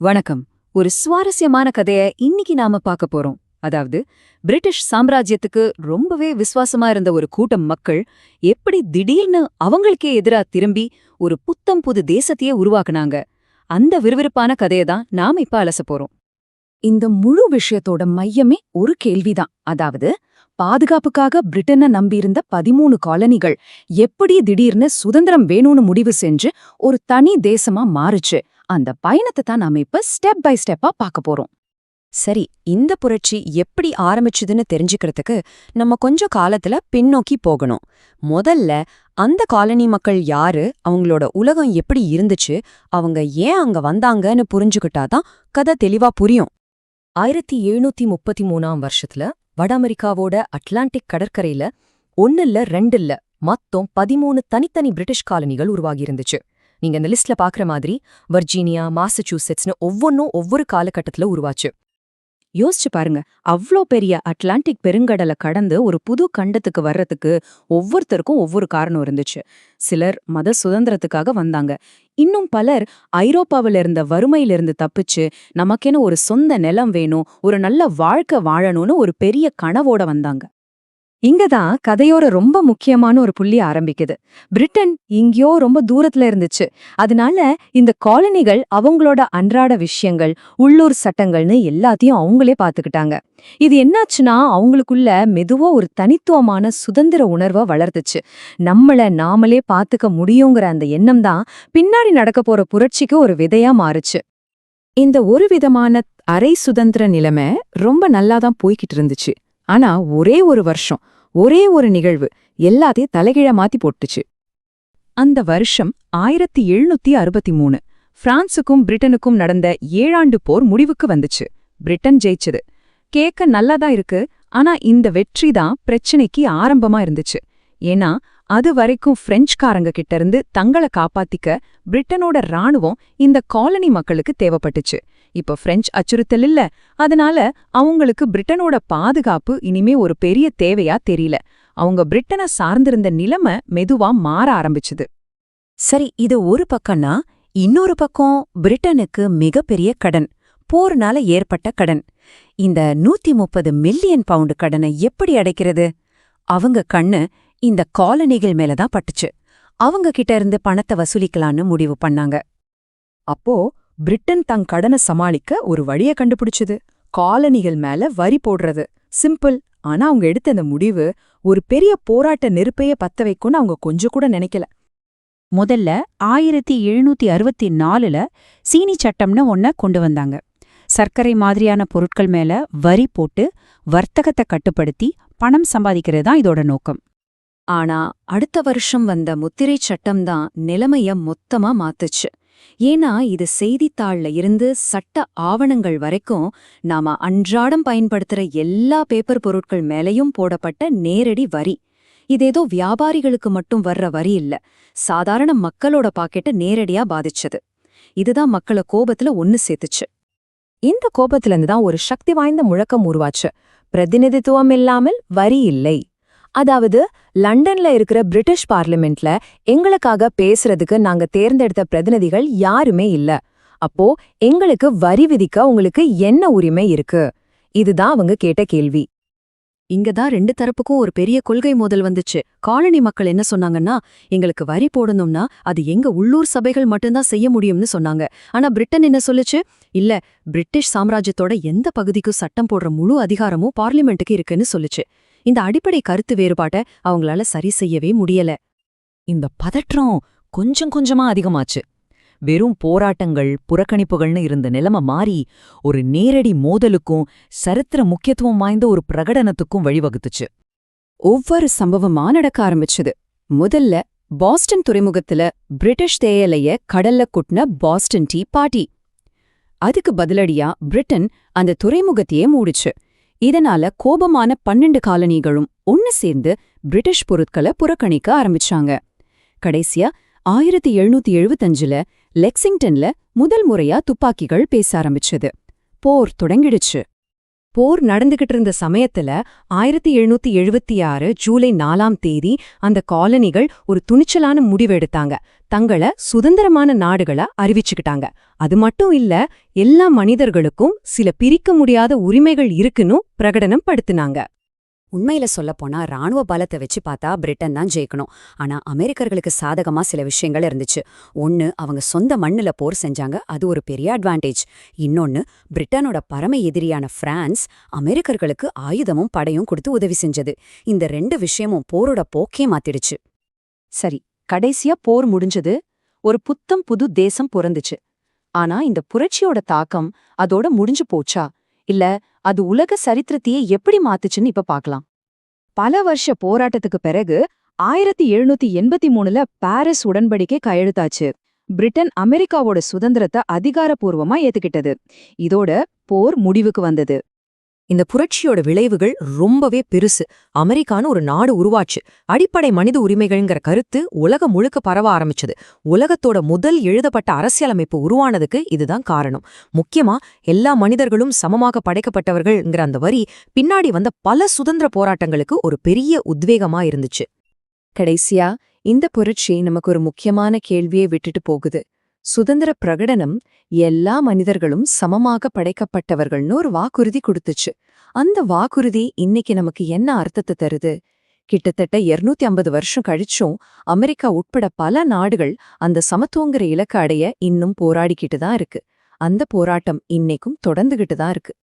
வணக்கம். ஒரு சுவாரஸ்யமான கதைய இன்னைக்கு நாம பார்க்க போறோம். அதாவது பிரிட்டிஷ் சாம்ராஜ்யத்துக்கு ரொம்பவே விசுவாசமா இருந்த ஒரு கூட்டம் மக்கள் எப்படி திடீர்னு அவங்களுக்கே எதிரா திரும்பி ஒரு புத்தம் புது தேசத்தையே உருவாக்குனாங்க. அந்த விறுவிறுப்பான கதையை தான் நாம இப்ப அலச போறோம். இந்த முழு விஷயத்தோட மையமே ஒரு கேள்விதான். அதாவது பாதுகாப்புக்காக பிரிட்டனை நம்பியிருந்த பதிமூணு காலனிகள் எப்படி திடீர்னு சுதந்திரம் வேணும்னு முடிவு செஞ்சு ஒரு தனி தேசமா மாறுச்சு. அந்த பயணத்தை தான் நாம இப்ப ஸ்டெப் பை ஸ்டெப்பா பார்க்க போறோம். சரி இந்த புரட்சி எப்படி ஆரம்பிச்சுதுன்னு தெரிஞ்சுக்கிறதுக்கு நம்ம கொஞ்ச காலத்துல பின்னோக்கி போகணும். முதல்ல அந்த காலனி மக்கள் யாரு? அவங்களோட உலகம் எப்படி இருந்துச்சு? அவங்க ஏன் அங்க வந்தாங்கன்னு புரிஞ்சுக்கிட்டாதான் கதை தெளிவா புரியும். ஆயிரத்தி எழுநூத்தி முப்பத்தி மூணாம் வருஷத்துல வட அமெரிக்காவோட அட்லாண்டிக் கடற்கரையில ரெண்டு ரெண்டில்ல மொத்தம் பதிமூணு தனித்தனி பிரிட்டிஷ் காலனிகள் உருவாகியிருந்துச்சு நீங்க இந்த லிஸ்ட்ல பாக்குற மாதிரி வர்ஜீனியா மாசச்சூசெட்ஸ்னு ஒவ்வொன்னும் ஒவ்வொரு காலகட்டத்துல உருவாச்சு. யோசிச்சு பாருங்க அவ்ளோ பெரிய அட்லாண்டிக் பெருங்கடலை கடந்து ஒரு புது கண்டத்துக்கு வர்றதுக்கு ஒவ்வொருத்தருக்கும் ஒவ்வொரு காரணம் இருந்துச்சு. சிலர் மத சுதந்திரத்துக்காக வந்தாங்க. இன்னும் பலர் ஐரோப்பாவில் இருந்த வறுமையிலிருந்து தப்பிச்சு நமக்கென ஒரு சொந்த நிலம் வேணும் ஒரு நல்ல வாழ்க்கை வாழணும்னு ஒரு பெரிய கனவோட வந்தாங்க. இங்கதான் கதையோட ரொம்ப முக்கியமான ஒரு புள்ளி ஆரம்பிக்குது. பிரிட்டன் இங்கேயோ ரொம்ப தூரத்துல இருந்துச்சு. அதனால இந்த காலனிகள் அவங்களோட அன்றாட விஷயங்கள் உள்ளூர் சட்டங்கள்னு எல்லாத்தையும் அவங்களே பாத்துக்கிட்டாங்க இது என்னாச்சுன்னா அவங்களுக்குள்ள மெதுவா ஒரு தனித்துவமான சுதந்திர உணர்வை வளர்த்துச்சு. நம்மள நாமளே பாத்துக்க முடியுங்கிற அந்த எண்ணம் தான் பின்னாடி நடக்க போற புரட்சிக்கு ஒரு விதையா மாறுச்சு. இந்த ஒரு விதமான அரை சுதந்திர நிலைமை ரொம்ப நல்லாதான் போய்கிட்டு இருந்துச்சு. ஆனா ஒரே ஒரு வருஷம் ஒரே ஒரு நிகழ்வு எல்லாத்தையும் தலைகீழ மாத்தி போட்டுச்சு. அந்த வருஷம் ஆயிரத்தி எழுநூத்தி அறுபத்தி மூணு பிரான்சுக்கும் பிரிட்டனுக்கும் நடந்த ஏழாண்டு போர் முடிவுக்கு வந்துச்சு. பிரிட்டன் ஜெயிச்சது. கேட்க நல்லாதான் இருக்கு ஆனா இந்த வெற்றி தான் பிரச்சனைக்கு ஆரம்பமா இருந்துச்சு. ஏன்னா அது வரைக்கும் பிரெஞ்சுக்காரங்க கிட்ட இருந்து தங்களை காப்பாத்திக்க பிரிட்டனோட ராணுவம் இந்த காலனி மக்களுக்கு தேவைப்பட்டுச்சு. இப்ப பிரெஞ்சு அச்சுறுத்தல் இல்ல. அதனால அவங்களுக்கு பிரிட்டனோட பாதுகாப்பு இனிமே ஒரு பெரிய தேவையா தெரியல. அவங்க பிரிட்டனை சார்ந்திருந்த நிலைமை மெதுவா மாற ஆரம்பிச்சுது. சரி இது ஒரு பக்கம்னா இன்னொரு பக்கம் பிரிட்டனுக்கு மிகப்பெரிய கடன் போர்னால ஏற்பட்ட கடன். இந்த நூத்தி முப்பது மில்லியன் பவுண்டு கடனை எப்படி அடைக்கிறது? அவங்க கண்ணு இந்த காலனிகள் மேலதான் பட்டுச்சு. அவங்க கிட்ட இருந்து பணத்தை வசூலிக்கலான்னு முடிவு பண்ணாங்க. அப்போ பிரிட்டன் தங் கடனை சமாளிக்க ஒரு வழிய கண்டுபிடிச்சது. காலனிகள் மேல வரி போடுறது. சிம்பிள். ஆனா அவங்க எடுத்த அந்த முடிவு ஒரு பெரிய போராட்ட நெருப்பைய பத்த வைக்கும்னு அவங்க கொஞ்சம் கூட நினைக்கல. முதல்ல ஆயிரத்தி எழுநூத்தி அறுபத்தி நாலுல சீனி சட்டம்னு ஒன்ன கொண்டு வந்தாங்க. சர்க்கரை மாதிரியான பொருட்கள் மேல வரி போட்டு வர்த்தகத்தை கட்டுப்படுத்தி பணம் சம்பாதிக்கிறது தான் இதோட நோக்கம். ஆனா அடுத்த வருஷம் வந்த முத்திரை சட்டம் தான் நிலைமைய மொத்தமா மாத்துச்சு. ஏன்னா இது செய்தித்தாள்ல இருந்து சட்ட ஆவணங்கள் வரைக்கும் நாம அன்றாடம் பயன்படுத்துற எல்லா பேப்பர் பொருட்கள் மேலையும் போடப்பட்ட நேரடி வரி. இதேதோ வியாபாரிகளுக்கு மட்டும் வர்ற வரி இல்ல. சாதாரண மக்களோட பாக்கெட்டை நேரடியா பாதிச்சது. இதுதான் மக்களை கோபத்துல ஒன்னு சேர்த்துச்சு. இந்த கோபத்துல இருந்து தான் ஒரு சக்தி வாய்ந்த முழக்கம் உருவாச்சு. பிரதிநிதித்துவம் இல்லாமல் வரி இல்லை. அதாவது லண்டன்ல இருக்கிற பிரிட்டிஷ் பார்லிமெண்ட்ல எங்களுக்காக பேசுறதுக்கு நாங்க தேர்ந்தெடுத்த பிரதிநிதிகள் யாருமே இல்ல. அப்போ எங்களுக்கு வரி விதிக்க உங்களுக்கு என்ன உரிமை இருக்கு? இதுதான் அவங்க கேட்ட கேள்வி. இங்கதான் ரெண்டு தரப்புக்கும் ஒரு பெரிய கொள்கை மோதல் வந்துச்சு. காலனி மக்கள் என்ன சொன்னாங்கன்னா எங்களுக்கு வரி போடணும்னா அது எங்க உள்ளூர் சபைகள் மட்டும்தான் செய்ய முடியும்னு சொன்னாங்க. ஆனா பிரிட்டன் என்ன சொல்லுச்சு? இல்ல பிரிட்டிஷ் சாம்ராஜ்யத்தோட எந்த பகுதிக்கும் சட்டம் போடுற முழு அதிகாரமும் பார்லிமெண்ட்டுக்கு இருக்குன்னு சொல்லுச்சு. இந்த அடிப்படை கருத்து வேறுபாட்டை அவங்களால சரி செய்யவே முடியல. இந்த பதற்றம் கொஞ்சம் கொஞ்சமா அதிகமாச்சு. வெறும் போராட்டங்கள் புறக்கணிப்புகள்னு இருந்த நிலைமை மாறி ஒரு நேரடி மோதலுக்கும் சரித்திர முக்கியத்துவம் வாய்ந்த ஒரு பிரகடனத்துக்கும் வழிவகுத்துச்சு. ஒவ்வொரு சம்பவமா நடக்க ஆரம்பிச்சுது. முதல்ல பாஸ்டன் துறைமுகத்துல பிரிட்டிஷ் தேயலைய கடல்ல குட்டின பாஸ்டன் டீ பார்ட்டி அதுக்கு பதிலடியா பிரிட்டன் அந்த துறைமுகத்தையே மூடிச்சு. இதனால கோபமான பன்னெண்டு காலனிகளும் ஒன்னு சேர்ந்து பிரிட்டிஷ் பொருட்களை புறக்கணிக்க ஆரம்பிச்சாங்க. கடைசியா ஆயிரத்தி எழுநூத்தி எழுபத்தஞ்சுல லெக்சிங்டன்ல முதல் முறையா துப்பாக்கிகள் பேச ஆரம்பிச்சது. போர் தொடங்கிடுச்சு. போர் நடந்துகிட்டு இருந்த சமயத்துல ஆயிரத்தி எழுநூத்தி எழுபத்தி ஆறு ஜூலை நாலாம் தேதி அந்த காலனிகள் ஒரு துணிச்சலான முடிவு எடுத்தாங்க. தங்கள சுதந்திரமான நாடுகளா அறிவிச்சுக்கிட்டாங்க. அது மட்டும் இல்ல எல்லா மனிதர்களுக்கும் சில பிரிக்க முடியாத உரிமைகள் இருக்குன்னு பிரகடனம் படுத்துனாங்க. உண்மையில சொல்லப்போனா ராணுவ பலத்தை வச்சு பார்த்தா பிரிட்டன் தான் ஜெயிக்கணும். ஆனா அமெரிக்கர்களுக்கு சாதகமா சில விஷயங்கள் இருந்துச்சு. ஒன்னு அவங்க சொந்த மண்ணுல போர் செஞ்சாங்க. அது ஒரு பெரிய அட்வான்டேஜ் இன்னொன்னு பிரிட்டனோட பரம எதிரியான பிரான்ஸ் அமெரிக்கர்களுக்கு ஆயுதமும் படையும் கொடுத்து உதவி செஞ்சது. இந்த ரெண்டு விஷயமும் போரோட போக்கே மாத்திடுச்சு. சரி கடைசியா போர் முடிஞ்சது. ஒரு புத்தம் புது தேசம் பிறந்துச்சு. ஆனா இந்த புரட்சியோட தாக்கம் அதோட முடிஞ்சு போச்சா? இல்ல அது உலக சரித்திரத்தையே எப்படி மாத்துச்சுன்னு இப்ப பாக்கலாம். பல வருஷ போராட்டத்துக்கு பிறகு ஆயிரத்தி எழுநூத்தி எண்பத்தி மூணுல பாரிஸ் உடன்படிக்கை கையெழுத்தாச்சு. பிரிட்டன் அமெரிக்காவோட சுதந்திரத்தை அதிகாரப்பூர்வமா ஏத்துக்கிட்டது. இதோட போர் முடிவுக்கு வந்தது. இந்த புரட்சியோட விளைவுகள் ரொம்பவே பெருசு. அமெரிக்கான்னு ஒரு நாடு உருவாச்சு. அடிப்படை மனித உரிமைகள்ங்கிற கருத்து உலகம் முழுக்க பரவ ஆரம்பிச்சது. உலகத்தோட முதல் எழுதப்பட்ட அரசியலமைப்பு உருவானதுக்கு இதுதான் காரணம். முக்கியமா எல்லா மனிதர்களும் சமமாக படைக்கப்பட்டவர்கள்ங்கிற அந்த வரி பின்னாடி வந்த பல சுதந்திர போராட்டங்களுக்கு ஒரு பெரிய உத்வேகமா இருந்துச்சு. கடைசியா இந்த புரட்சி நமக்கு ஒரு முக்கியமான கேள்வியை விட்டுட்டு போகுது. சுதந்திர பிரகடனம் எல்லா மனிதர்களும் சமமாக படைக்கப்பட்டவர்கள்னு ஒரு வாக்குறுதி கொடுத்துச்சு. அந்த வாக்குறுதி இன்னைக்கு நமக்கு என்ன அர்த்தத்தை தருது? கிட்டத்தட்ட 250 ஐம்பது வருஷம் கழிச்சும் அமெரிக்கா உட்பட பல நாடுகள் அந்த சமத்துவங்கிற இலக்கு அடைய இன்னும் போராடிக்கிட்டு தான் இருக்கு. அந்த போராட்டம் இன்னைக்கும் தொடர்ந்துகிட்டு தான் இருக்கு.